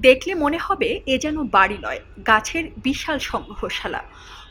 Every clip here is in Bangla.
দেখলে মনে হবে এ যেন বাড়ি নয়, গাছের বিশাল সংগ্রহশালা।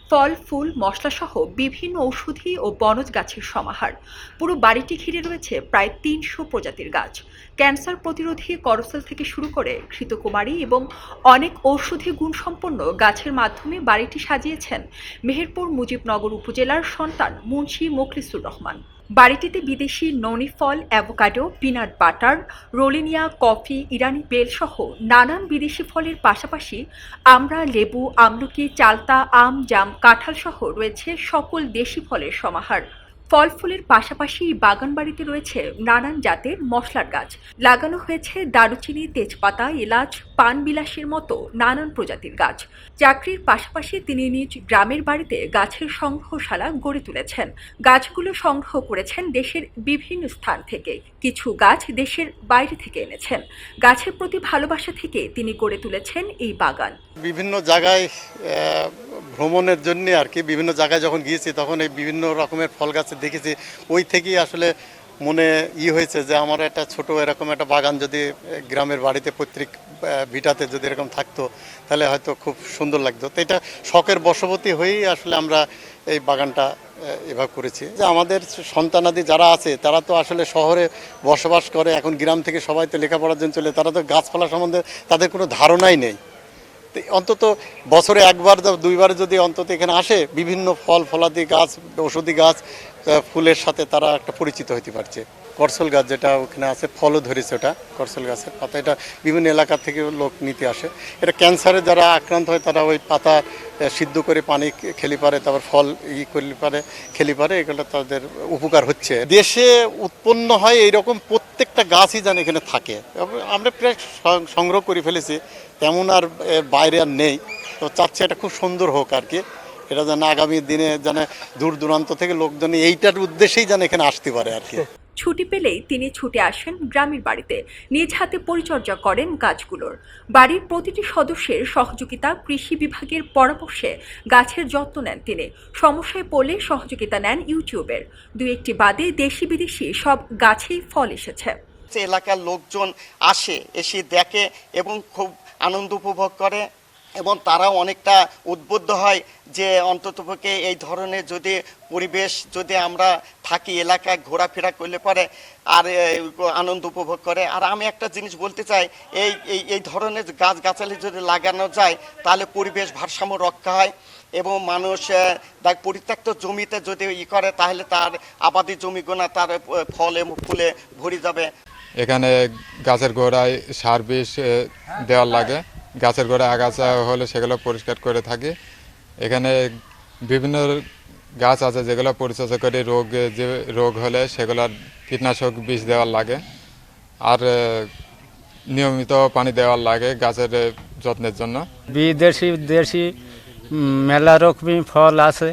ফল, ফুল, মশলাসহ বিভিন্ন ঔষধি ও বনজ গাছের সমাহার। পুরো বাড়িটি ঘিরে রয়েছে প্রায় তিনশো প্রজাতির গাছ। ক্যান্সার প্রতিরোধী করসেল থেকে শুরু করে ঘৃতকুমারী এবং অনেক ঔষধি গুণসম্পন্ন গাছের মাধ্যমে বাড়িটি সাজিয়েছেন মেহেরপুর মুজিবনগর উপজেলার সন্তান মুন্সি মোখলিসুর রহমান। বাড়িটিতে বিদেশি ননি ফল, avocado, peanut butter, rollinia, coffee, ইরানি বেল সহ নানান বিদেশি ফলের পাশাপাশি আমরা লেবু, আমলকি, চালতা, আম, জাম, কাঁঠাল সহ রয়েছে সকল দেশি ফলের সমাহার। ফল ফুলের পাশাপাশি বাগান বাড়িতে রয়েছে নানান জাতের মশলার গাছ। লাগানো হয়েছে দারুচিনি, তেজপাতা, এলাচ, পান বিলাসের মতো নানান প্রজাতির গাছ। চাকরির পাশাপাশি তিনি নিজ গ্রামের বাড়িতে গাছের সংগ্রহশালা গড়ে তুলেছেন। গাছগুলো সংগ্রহ করেছেন দেশের বিভিন্ন স্থান থেকে। কিছু গাছ দেশের বাইরে থেকে এনেছেন। গাছের প্রতি ভালোবাসা থেকে তিনি গড়ে তুলেছেন এই বাগান। বিভিন্ন জায়গায় ভ্রমণের জন্য আর কি বিভিন্ন জায়গায় যখন গিয়েছি, তখন এই বিভিন্ন রকমের ফল গাছ দেখেছি। ওই থেকেই আসলে মনে ই হয়েছে যে, আমার একটা ছোট এরকম একটা বাগান যদি গ্রামের বাড়িতে পৈতৃক ভিটাতে যদি এরকম থাকতো, তাহলে হয়তো খুব সুন্দর লাগতো। তো এটা শখের বশবর্তী হয়েই আসলে আমরা এই বাগানটা এভাবে করেছি। যে আমাদের সন্তানাদি যারা আছে, তারা তো আসলে শহরে বসবাস করে, এখন গ্রাম থেকে সবাই তো লেখাপড়ার জন্য চলে, তারা তো গাছপালা সম্বন্ধে তাদের কোনো ধারণাই নেই। অন্তত বছরে একবার দুইবার যদি অন্তত এখানে আসে, বিভিন্ন ফল, ফলাদি গাছ ওষুধি গাছ ফুলের সাথে তারা একটা পরিচিত হতে পারছে। করসল গাছ যেটা ওখানে আছে, ফলও ধরেছে ওটা, করসল গাছের পাতা। এটা বিভিন্ন এলাকা থেকে লোক নিতে আসে। এটা ক্যান্সারে যারা আক্রান্ত হয়, তারা ওই পাতা সিদ্ধ করে পানি খেলি পারে, তারপর ফল ই করলে পারে, খেলি পারে, এগুলো তাদের উপকার হচ্ছে। দেশে উৎপন্ন হয় এইরকম প্রত্যেকটা গাছই যেন এখানে থাকে। আমরা প্রায় সংগ্রহ করে ফেলেছি, তেমন আর বাইরে আর নেই। তো চাচ্ছে এটা খুব সুন্দর হোক আর কি। এটা যেন আগামী দিনে যেন দূর দূরান্ত থেকে লোকজন এইটার উদ্দেশ্যেই যেন এখানে আসতে পারে আর কি। ছুটি পেলেই তিনি ছুটে আসেন গ্রামের বাড়িতে। নিজ হাতে পরিচর্যা করেন গাছগুলোর। বাড়ির প্রতিটি সদস্যের সহযোগিতা কৃষি বিভাগের পরামর্শে গাছের যত্ন নেন তিনি। সমস্যায় পড়লে সহযোগিতা নেন ইউটিউবের। দুই একটি বাদে দেশি বিদেশি সব গাছেই ফল এসেছে। এলাকার লোকজন আসে, এসে দেখে এবং খুব আনন্দ উপভোগ করে। এবং তারাও অনেকটা উদ্বুদ্ধ হয় যে অন্ততপক্ষে এই ধরনের যদি পরিবেশ যদি আমরা থাকি, এলাকায় ঘোরাফেরা করলে পরে আর আনন্দ উপভোগ করে। আর আমি একটা জিনিস বলতে চাই, এই এই এই ধরনের গাছ গাছালি যদি লাগানো যায়, তাহলে পরিবেশ ভারসাম্য রক্ষা হয় এবং মানুষ দেখ, পরিত্যক্ত জমিতে যদি ই করে, তাহলে তার আবাদি জমিগুলো তার ফলে ফুলে ভরে যাবে। এখানে গাছের গোড়ায় সার বিষ দেওয়ার লাগে। গাছের গোড়ায় আগাছা হলে সেগুলো পরিষ্কার করে থাকি। এখানে বিভিন্ন গাছ আছে যেগুলো পরিচর্যা করে, রোগ যে রোগ হলে সেগুলোর কীটনাশক বিষ দেওয়ার লাগে। আর নিয়মিত পানি দেওয়ার লাগে গাছের যত্নের জন্য। বিদেশি, দেশি মেলা রকমই ফল আছে।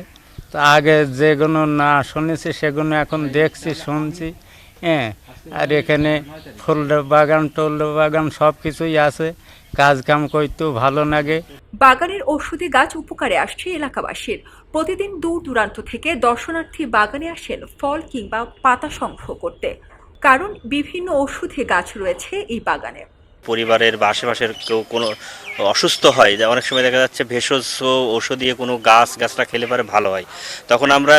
তো আগে যেগুলো না শুনেছি, সেগুলো এখন দেখছি, শুনছি। হ্যাঁ আর এখানে ফুল বাগান টোল বাগান সব কিছুই আছে। কাজ কাম করতেও ভালো লাগে। বাগানের ঔষধি গাছ উপকারে আসছে এলাকাবাসীর। প্রতিদিন দূর দূরান্ত থেকে দর্শনার্থী বাগানে আসেন ফল কিংবা পাতা সংগ্রহ করতে। কারণ বিভিন্ন ঔষধি গাছ রয়েছে এই বাগানে। পরিবারের বা আশেপাশের কেউ কোনো অসুস্থ হয়, যে অনেক সময় দেখা যাচ্ছে ভেষজ ঔষধীয় কোনো গাছ, গাছটা খেলে পারে ভালো হয়। তখন আমরা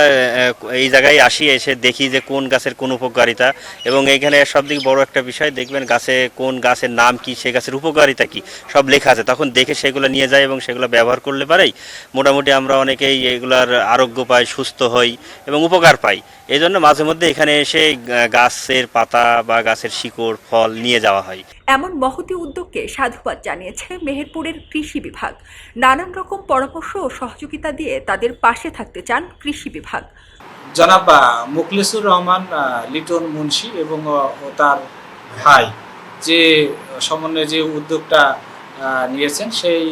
এই জায়গায় আসি, এসে দেখি যে কোন গাছের কোন উপকারিতা এবং এইখানে সব থেকে বড় একটা বিষয়, দেখবেন গাছে কোন গাছের নাম কি, সে গাছের উপকারিতা কি, সব লেখা আছে। তখন দেখে সেগুলো নিয়ে যায় এবং সেগুলো ব্যবহার করলে পারেই মোটামুটি আমরা অনেকেই এগুলার আরোগ্য পাই, সুস্থ হই এবং উপকার পাই। এই জন্য মাঝে মধ্যে এখানে এসে গাছের পাতা বা গাছের শিকড় ফল নিয়ে যাওয়া হয়। এমন মহতি উদ্যোগকে সাধুবাদ জানিয়েছে মেহেরপুরের কৃষি বিভাগ। নানান রকম পরামর্শ ও সহযোগিতা দিয়ে তাদের পাশে থাকতে চান কৃষি বিভাগ। জনাব মুখলেসুর রহমান লিটন মুন্সি এবং ও তার ভাই যে সমন্বয়ে যে উদ্যোগটা নিয়েছেন সেই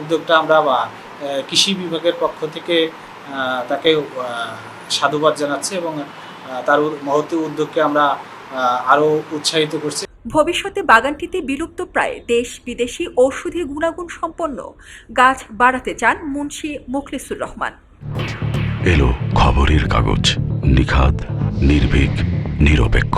উদ্যোগটা আমরা বা, কৃষি বিভাগের পক্ষ থেকে তাকে সাধুবাদ জানাচ্ছি এবং তার মহতি উদ্যোগকে আমরা আরও আরও উৎসাহিত করছি। ভবিষ্যতে বাগানটিতে বিলুপ্ত প্রায় দেশ বিদেশি ঔষধি গুণাগুণ সম্পন্ন গাছ বাড়াতে চান মুন্সি মুখলিসুর রহমান। এলো খবরের কাগজ নিখাত নির্ভীক নিরপেক্ষ।